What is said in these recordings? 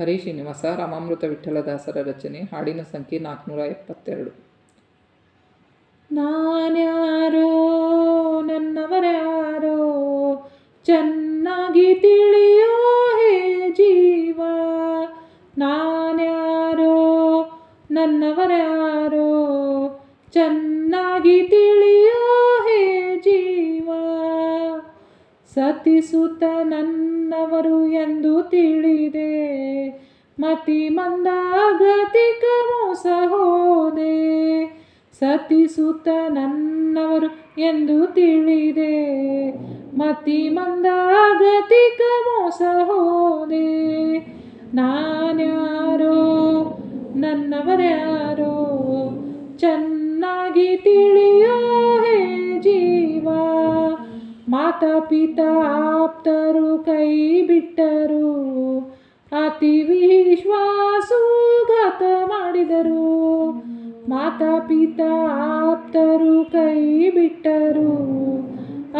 ಹರಿ ಶ್ರೀನಿವಾಸ, ರಾಮಾಮೃತ ವಿಠಲದಾಸರ ರಚನೆ, ಹಾಡಿನ ಸಂಖ್ಯೆ ನಾಲ್ಕುನೂರ ಎಪ್ಪತ್ತೆರಡು. ನಾನ್ಯಾರೋ ನನ್ನವರ್ಯಾರೋ ಚೆನ್ನಾಗಿ ತಿಳಿಯೋ ಹೇ ಜೀವ. ನಾನ್ಯಾರೋ ನನ್ನವರ್ಯಾರೋ ಚೆನ್ನಾಗಿ ತಿಳಿಯೋ ಹೇ ಜೀವ. ಸತಿಸುತ್ತ ನನ್ನವರು ಎಂದು ತಿಳಿದೆ. ಮತಿ ಮಂದಾಗತಿಕ ಮೋಸ ಹೋದೆ. ಸತಿಸುತ್ತ ನನ್ನವರು ಎಂದು ತಿಳಿದೆ. ಮತಿ ಮಂದಾಗತಿಕ ಮೋಸ ಹೋದೆ. ನಾನ್ಯಾರೋ, ನನ್ನವರ್ಯಾರೋ, ಚೆನ್ನಾಗಿ ತಿಳಿಯೋ ಹೇ ಜೀವ. ಮಾತಾ ಪಿತಾ ಆಪ್ತರು ಕೈ ಬಿಟ್ಟರು. ಮಾತಾ ಪಿತಾ ಆಪ್ತರು ಕೈ ಬಿಟ್ಟರು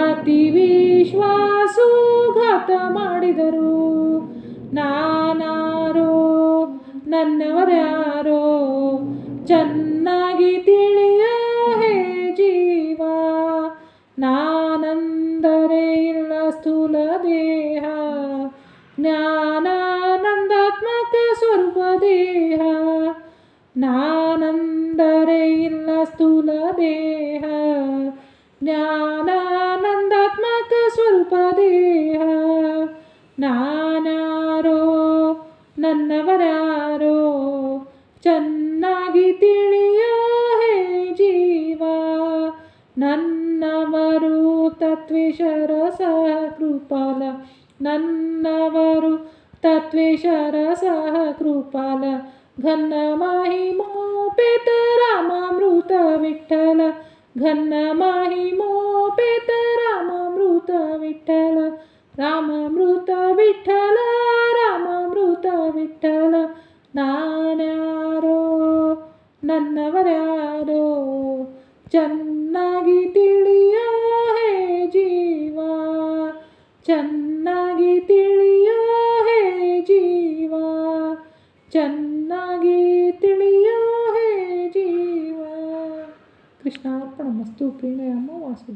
ಅತಿ ವಿಶ್ವಾಸುಘಾತ ಮಾಡಿದರು. ನಾನಾರೋ ನನ್ನವರ್ಯಾರೋ ಚೆನ್ನಾಗಿ ತಿಳಿಯ ಹೇ ಜೀವ. ನಾನಂದರೆ ಇಲ್ಲ ಸ್ಥೂಲ ದೇಹ. ಜ್ಞಾನಾನಂದಾತ್ಮಕ ಸ್ವರೂಪ ದೇಹ. ಇಲ್ಲ ಸ್ಥೂಲ ದೇಹ, ಜ್ಞಾನಾನಂದಾತ್ಮಕ ಸ್ವಲ್ಪ ದೇಹ. ನಾನಾರೋ, ನನ್ನವರಾರೋ, ಚೆನ್ನಾಗಿ ತಿಳಿಯ ಹೇ ಜೀವ. ನನ್ನವರು ತತ್ವೇಶರ ಸಹ ಕೃಪಾಲ, ನನ್ನವರು ತತ್ವೇಶರ ಸಹ ಕೃಪಾಲ ಘನ್ನ ಮಹಿಮೋಪೇತ ವಿಠಲ ಘನ್ನ ಮಹಿಮೋಪೇತ ರಾಮಾಮೃತ ವಿಠಲ ರಾಮಾಮೃತ ವಿಠಲ ರಾಮಾಮೃತ ವಿಠಲ ನಾನ್ಯಾರೋ ನನ್ನವರ್ಯಾರೋ ಚೆನ್ನಾಗಿ ತಿಳಿಯೋ ಹೇ ಜೀವ ಚೆನ್ನಾಗಿ ತಿಳಿಯೋ ಹೇ ಜೀವ ಚೆನ್ನಾಗಿ ступеням масла.